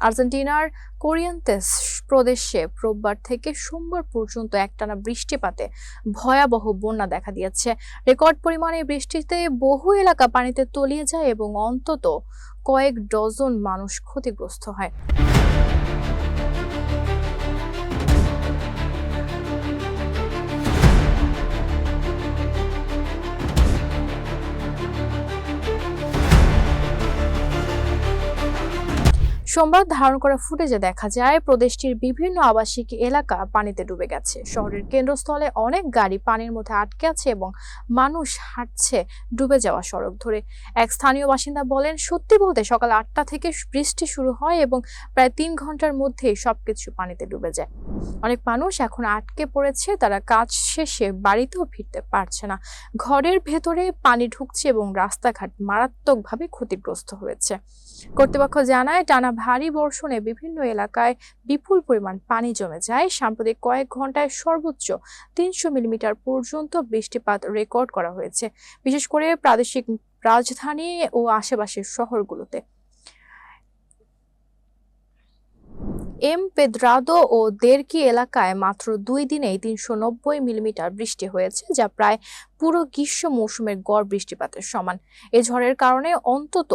আর্জেন্টিনার কোরিয়ান্তেস প্রদেশে রোববার থেকে সোমবার পর্যন্ত একটানা বৃষ্টিপাতে ভয়াবহ বন্যা দেখা দিয়েছে। রেকর্ড পরিমাণে বৃষ্টিতে বহু এলাকা পানিতে তলিয়ে যায় এবং অন্তত কয়েক ডজন মানুষ ক্ষতিগ্রস্ত হয়। সোমবার ধারণ করা ফুটেজে দেখা যায়, প্রদেশটির বিভিন্ন আবাসিক এলাকা পানিতে ডুবে গেছে। শহরের কেন্দ্রস্থলে অনেক গাড়ি পানির মধ্যে আটকে আছে এবং মানুষ হাঁটছে ডুবে যাওয়া সড়ক ধরে। এক স্থানীয় বাসিন্দা বলেন, সত্যি বলতে সকাল আটটা থেকে বৃষ্টি শুরু হয় এবং প্রায় তিন ঘণ্টার মধ্যেই সবকিছু পানিতে ডুবে যায়। অনেক মানুষ এখন আটকে পড়েছে, তারা কাজ শেষে বাড়িতেও ফিরতে পারছে না। ঘরের ভেতরে পানি ঢুকছে এবং রাস্তাঘাট মারাত্মকভাবে ক্ষতিগ্রস্ত হয়েছে। কর্তৃপক্ষ জানায়, টানা ভারী বর্ষণে বিভিন্ন এলাকায় বিপুল পরিমাণ পানি জমে যায়। সাম্প্রতিক কয়েক ঘন্টায় সর্বোচ্চ তিনশো মিলিমিটার পর্যন্ত বৃষ্টিপাত রেকর্ড করা হয়েছে। বিশেষ করে প্রাদেশিক রাজধানী ও আশেপাশের শহরগুলোতে। এম পেদ্রাদো ও দেরকি এলাকায় মাত্র দুই দিনেই তিনশো নব্বই মিলিমিটার বৃষ্টি হয়েছে, যা প্রায় পুরো গ্রীষ্ম মৌসুমের গড় বৃষ্টিপাতের সমান। এ ঝড়ের কারণে অন্তত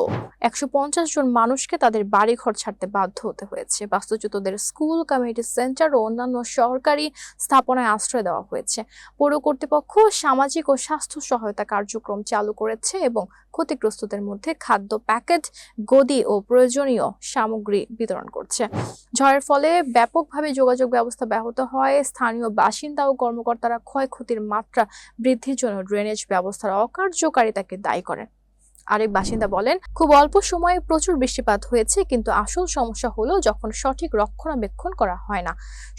একশো পঞ্চাশ জন মানুষকে তাদের বাড়িঘর ছাড়তে বাধ্য হতে হয়েছে। বাস্তুচ্যুতদের স্কুল, কমিউনিটি সেন্টার ও অন্যান্য সরকারি স্থাপনায় আশ্রয় দেওয়া হয়েছে। পৌর কর্তৃপক্ষ সামাজিক ও স্বাস্থ্য সহায়তা কার্যক্রম চালু করেছে এবং ক্ষতিগ্রস্তদের মধ্যে খাদ্য প্যাকেট, গদি ও প্রয়োজনীয় সামগ্রী বিতরণ করছে। ঝড়ের ফলে ব্যাপকভাবে যোগাযোগ ব্যবস্থা ব্যাহত হয়। স্থানীয় বাসিন্দা ও কর্মকর্তারা ক্ষয়ক্ষতির মাত্রা বৃদ্ধির জন্য ড্রেনেজ ব্যবস্থার অকার্যকারিতাকে দায়ী করেন। আরেক বাসিন্দা বলেন, খুব অল্প সময়ে প্রচুর বৃষ্টিপাত হয়েছে, কিন্তু আসল সমস্যা হলো যখন সঠিক রক্ষণাবেক্ষণ করা হয় না।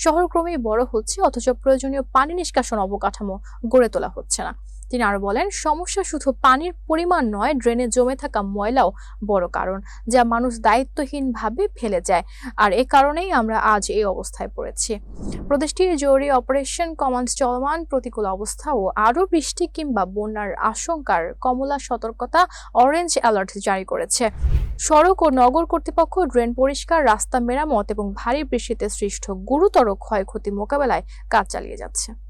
শহর ক্রমেই বড় হচ্ছে, অথচ প্রয়োজনীয় পানি নিষ্কাশন অবকাঠামো গড়ে তোলা হচ্ছে না। তিনি আরও বলেন, সমস্যা শুধু পানির পরিমাণ নয়, ড্রেনে জমে থাকা ময়লাও বড় কারণ, যা মানুষ দায়িত্বহীনভাবে ফেলে যায়। আর এ কারণেই আমরা আজ এই অবস্থায় পড়েছি। প্রদেশটির জরুরি অপারেশন কমান্ড চলমান, প্রতিকূল অবস্থা ও আরও বৃষ্টি কিংবা বন্যার আশঙ্কার কমলা সতর্কতা অরেঞ্জ অ্যালার্ট জারি করেছে। সড়ক ও নগর কর্তৃপক্ষ ড্রেন পরিষ্কার, রাস্তা মেরামত এবং ভারী বৃষ্টিতে সৃষ্ট গুরুতর ক্ষয়ক্ষতি মোকাবেলায় কাজ চালিয়ে যাচ্ছে।